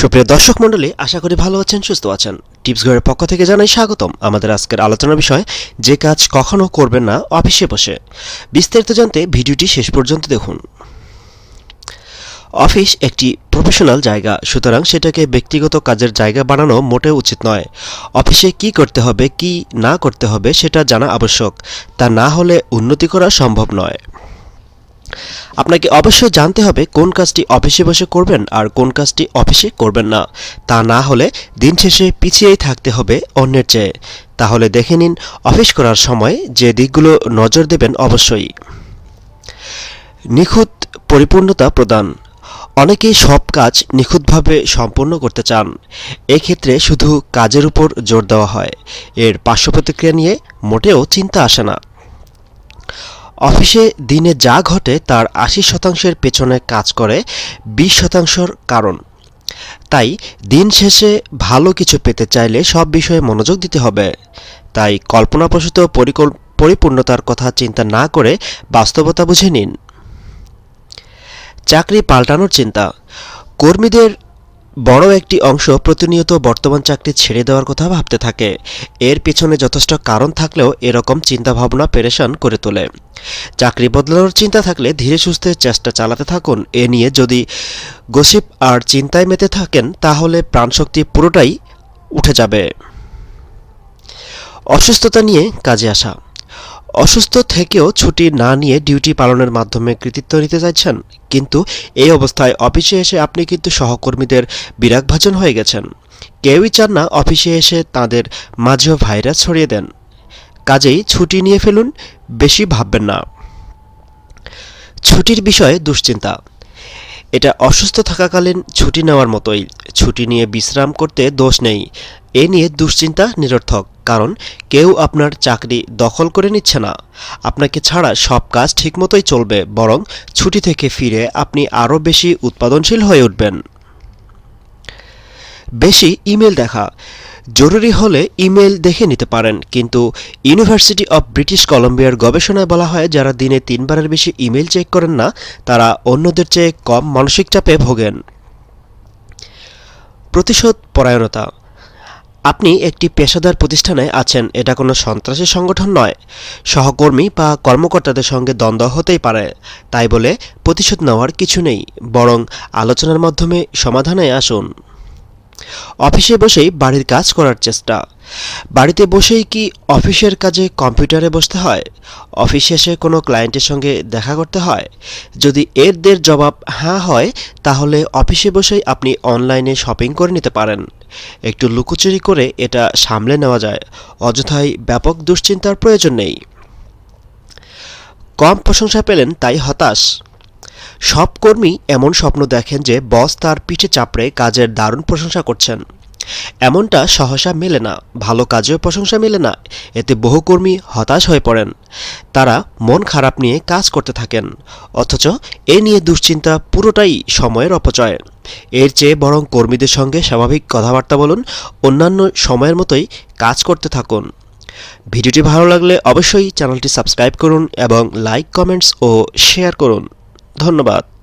সুপ্রিয় দর্শক মণ্ডলী, আশা করি ভালো আছেন, সুস্থ আছেন। টিপস ঘরের পক্ষ থেকে জানাই স্বাগতম। আমাদের আজকের আলোচনার বিষয়, যে কাজ কখনো করবেন না, অফিসে বসে। বিস্তারিত জানতে ভিডিওটি শেষ পর্যন্ত দেখুন। অফিস একটি প্রফেশনাল জায়গা, সুতরাং সেটাকে ব্যক্তিগত কাজের জায়গা বানানো মোটেও উচিত নয়। অফিসে কি করতে হবে, কি না করতে হবে, সেটা জানা আবশ্যক। তা না হলে উন্নতি করা সম্ভব নয়। আপনাকে অবশ্যই জানতে হবে কোন কাজটি অফিসে বসে করবেন আর কোন কাজটি অফিসে করবেন না। তা না হলে দিন শেষে পিছিয়েই থাকতে হবে অন্যের চেয়ে। তাহলে দেখে নিন অফিস করার সময় যে দিকগুলো নজর দেবেন অবশ্যই। নিখুঁত পরিপূর্ণতা প্রদান। অনেকেই সব কাজ নিখুঁতভাবে সম্পন্ন করতে চান। এক্ষেত্রে শুধু কাজের উপর জোর দেওয়া হয়। এর পার্শ্ব প্রতিক্রিয়া নিয়ে মোটেও চিন্তা আসে না। অফিসে দিনে যা ঘটে তার আশি শতাংশের পেছনে কাজ করে বিশ শতাংশর কারণ। তাই দিন শেষে ভালো কিছু পেতে চাইলে সব বিষয়ে মনোযোগ দিতে হবে। তাই কল্পনাপ্রসূত পরিপূর্ণতার কথা চিন্তা না করে বাস্তবতা বুঝে নিন। চাকরি পাল্টানোর চিন্তা। কর্মীদের বড় একটি অংশ প্রতিনিয়ত বর্তমান চাকরি ছেড়ে দেওয়ার কথা ভাবতে থাকে। এর পেছনে যথেষ্ট কারণ থাকলেও এরকম চিন্তাভাবনা পেরেশান করে তোলে। চাকরি বদলানোর চিন্তা থাকলে ধীরে সুস্থে চেষ্টা চালাতে থাকুন। এ নিয়ে যদি গসিপ আর চিন্তায় মেতে থাকেন, তাহলে প্রাণশক্তি পুরোটাই উঠে যাবে। অসুস্থতা নিয়ে কাজে আসা। অসুস্থ থেকেও ছুটি না নিয়ে ডিউটি পালনের মাধ্যমে কৃতিত্ব নিতে চাইছেন, কিন্তু এই অবস্থায় অফিসে এসে আপনি কিন্তু সহকর্মীদের বিরাগভাজন হয়ে গেছেন। কেউই চান না অফিসে এসে তাদের মাঝেও ভাইরাস ছড়িয়ে দেন। কাজেই ছুটি নিয়ে ফেলুন, বেশি ভাববেন না। ছুটির বিষয়ে দুশ্চিন্তা। এটা অসুস্থ থাকাকালীন ছুটি নেওয়ার মতোই। ছুটি নিয়ে বিশ্রাম করতে দোষ নেই। এ নিয়ে দুশ্চিন্তা নিরর্থক। কারণ কেউ আপনার চাকরি দখল করে নিচ্ছে না। আপনাকে ছাড়া সব কাজ ঠিকমতোই চলবে, বরং ছুটি থেকে ফিরে আপনি আরও বেশি উৎপাদনশীল হয়ে উঠবেন। বেশি ইমেল দেখা। জরুরি হলে ইমেল দেখে নিতে পারেন, কিন্তু ইউনিভার্সিটি অব ব্রিটিশ কলম্বিয়ার গবেষণায় বলা হয়, যারা দিনে তিনবারের বেশি ইমেল চেক করেন না, তারা অন্যদের চেয়ে কম মানসিক চাপে ভোগেন। প্রতিশোধ পরায়ণতা। আপনি একটি পেশাদার প্রতিষ্ঠানে আছেন, এটা কোনো সন্ত্রাসী সংগঠন নয়। সহকর্মী বা কর্মকর্তাদের সঙ্গে দ্বন্দ্ব হতেই পারে। তাই বলে প্রতিশোধ নেওয়ার কিছু নেই, বরং আলোচনার মাধ্যমে সমাধানে আসুন। অফিসে বসেই বাড়ির কাজ করার চেষ্টা। বাড়িতে বসেই কি অফিসের কাজে কম্পিউটারে বসতে হয়? অফিস শেষে কোনো ক্লায়েন্টের সঙ্গে দেখা করতে হয়? যদি এর দের জবাব হ্যাঁ হয়, তাহলে অফিসে বসেই আপনি অনলাইনে শপিং করে নিতে পারেন। একটু লুকোচুরি করে এটা সামলে নেওয়া যায়। অযথাই ব্যাপক দুশ্চিন্তার প্রয়োজন নেই। কম প্রশংসা পেলেন তাই হতাশ। সব কর্মী এমন স্বপ্ন দেখেন যে বস তার পিঠে চাপড়ে কাজের দারুণ প্রশংসা করছেন। এমনটা সহসা মেলে না, ভালো কাজেও প্রশংসা মেলে না, এতে বহু কর্মী হতাশ হয়ে পড়েন। তারা মন খারাপ নিয়ে কাজ করতে থাকেন, অথচ এ নিয়ে দুশ্চিন্তা পুরোটাই সময়ের অপচয়। এর চেয়ে বরং কর্মীদের সঙ্গে স্বাভাবিক কথাবার্তা বলুন, অন্যান্য সময়ের মতোই কাজ করতে থাকুন। ভিডিওটি ভালো লাগলে অবশ্যই চ্যানেলটি সাবস্ক্রাইব করুন এবং লাইক, কমেন্টস ও শেয়ার করুন। ধন্যবাদ।